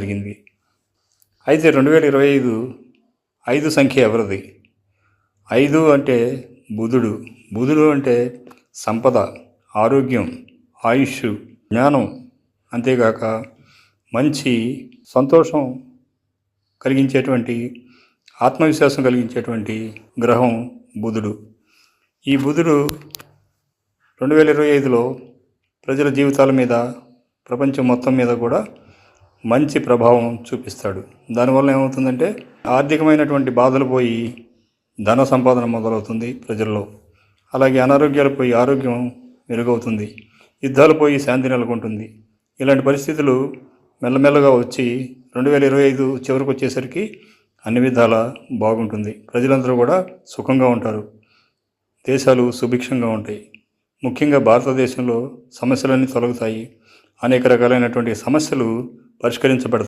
జరిగింది అయితే రెండు వేల ఇరవై ఐదు ఐదు సంఖ్య ఎవరిది? ఐదు అంటే బుధుడు. బుధుడు అంటే సంపద ఆరోగ్యం ఆయుష్ జ్ఞానం. అంతేగాక మంచి సంతోషం కలిగించేటువంటి ఆత్మవిశ్వాసం కలిగించేటువంటి గ్రహం బుధుడు. ఈ బుధుడు రెండు వేల ఇరవై ఐదులో ప్రజల జీవితాల మీద ప్రపంచం మొత్తం మీద కూడా మంచి ప్రభావం చూపిస్తాడు. దానివల్ల ఏమవుతుందంటే ఆర్థికమైనటువంటి బాధలు పోయి ధన సంపాదన మొదలవుతుంది ప్రజల్లో. అలాగే అనారోగ్యాలు పోయి ఆరోగ్యం మెరుగవుతుంది. యుద్ధాలు పోయి శాంతి నెలకొంటుంది. ఇలాంటి పరిస్థితులు మెల్లమెల్లగా వచ్చి రెండు వేల ఇరవై ఐదు చివరికి వచ్చేసరికి అన్ని విధాల బాగుంటుంది. ప్రజలందరూ కూడా సుఖంగా ఉంటారు. దేశాలు సుభిక్షంగా ఉంటాయి. ముఖ్యంగా భారతదేశంలో సమస్యలన్నీ తొలగుతాయి. అనేక రకాలైనటువంటి సమస్యలు పరిష్కరించబడతాయి.